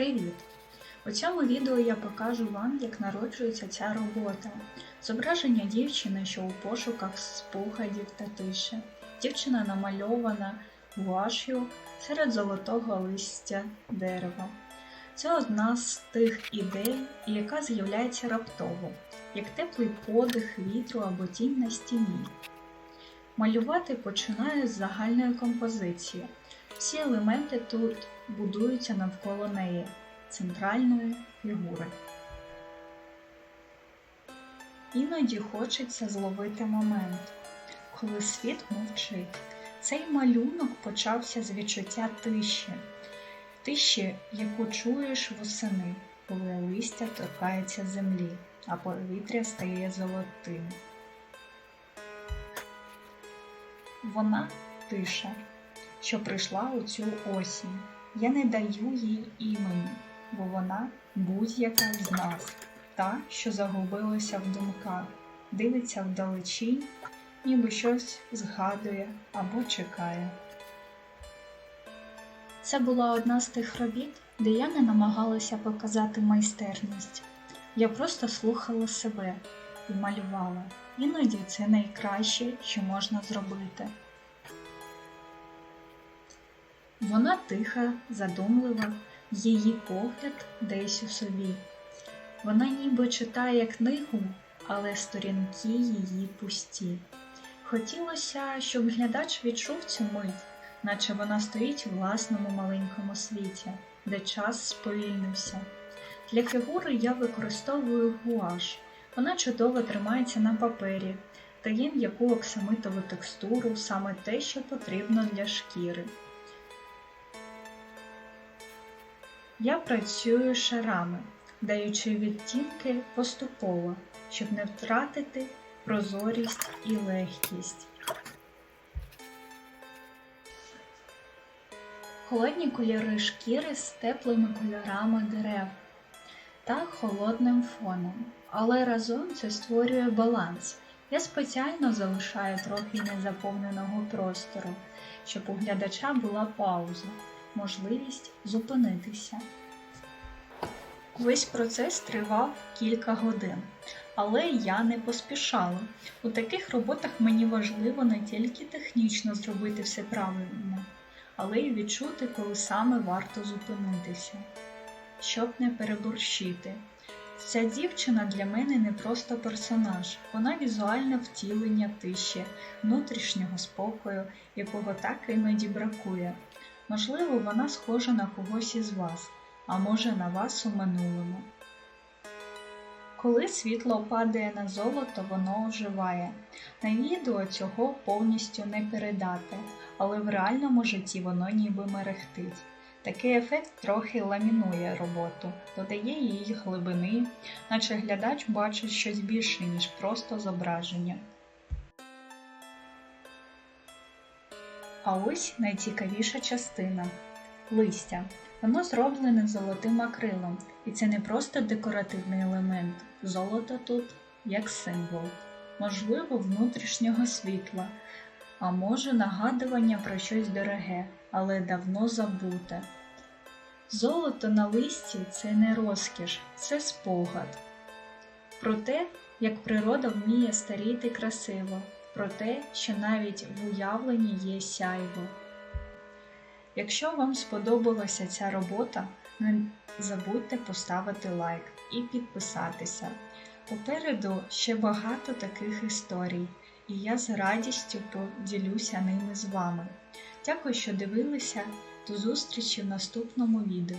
Привіт! У цьому відео я покажу вам, як народжується ця робота. Зображення дівчини, що у пошуках спогадів та тиші. Дівчина намальована гуаш'ю серед золотого листя дерева. Це одна з тих ідей, яка з'являється раптово, як теплий подих вітру або тінь на стіні. Малювати починаю з загальної композиції. Всі елементи тут будуються навколо неї, центральної фігури. Іноді хочеться зловити момент, коли світ мовчить. Цей малюнок почався з відчуття тиші, тиші, яку чуєш восени, коли листя торкається землі, а повітря стає золотим. Вона тиша, що прийшла у цю осінь. Я не даю їй імені, бо вона будь-яка з нас, та, що загубилася в думках, дивиться вдалечінь, ніби щось згадує або чекає. Це була одна з тих робіт, де я не намагалася показати майстерність. Я просто слухала себе і малювала. Іноді це найкраще, що можна зробити. Вона тиха, задумлива, її погляд десь у собі. Вона ніби читає книгу, але сторінки її пусті. Хотілося, щоб глядач відчув цю мить, наче вона стоїть у власному маленькому світі, де час сповільнився. Для фігури я використовую гуаш. Вона чудово тримається на папері, дає м'яку оксамитову текстуру, саме те, що потрібно для шкіри. Я працюю шарами, даючи відтінки поступово, щоб не втратити прозорість і легкість. Холодні кольори шкіри з теплими кольорами дерев та холодним фоном, але разом це створює баланс. Я спеціально залишаю трохи незаповненого простору, щоб у глядача була пауза, можливість зупинитися. Весь процес тривав кілька годин, але я не поспішала. У таких роботах мені важливо не тільки технічно зробити все правильно, але й відчути, коли саме варто зупинитися, щоб не переборщити. Ця дівчина для мене не просто персонаж, вона візуальне втілення тиші, внутрішнього спокою, якого так іноді бракує. Можливо, вона схожа на когось із вас, а може на вас у минулому. Коли світло падає на золото, воно оживає. На відео цього повністю не передати, але в реальному житті воно ніби мерехтить. Такий ефект трохи ламінує роботу, додає їй глибини, наче глядач бачить щось більше, ніж просто зображення. А ось найцікавіша частина листя. Воно зроблене золотим акрилом, і це не просто декоративний елемент. Золото тут як символ, можливо, внутрішнього світла, а може нагадування про щось дороге, але давно забуте. Золото на листі це не розкіш, це спогад. Про те, як природа вміє старіти красиво, про те, що навіть в уявленні є сяйво. Якщо вам сподобалася ця робота, не забудьте поставити лайк і підписатися. Попереду ще багато таких історій, і я з радістю поділюся ними з вами. Дякую, що дивилися. До зустрічі в наступному відео.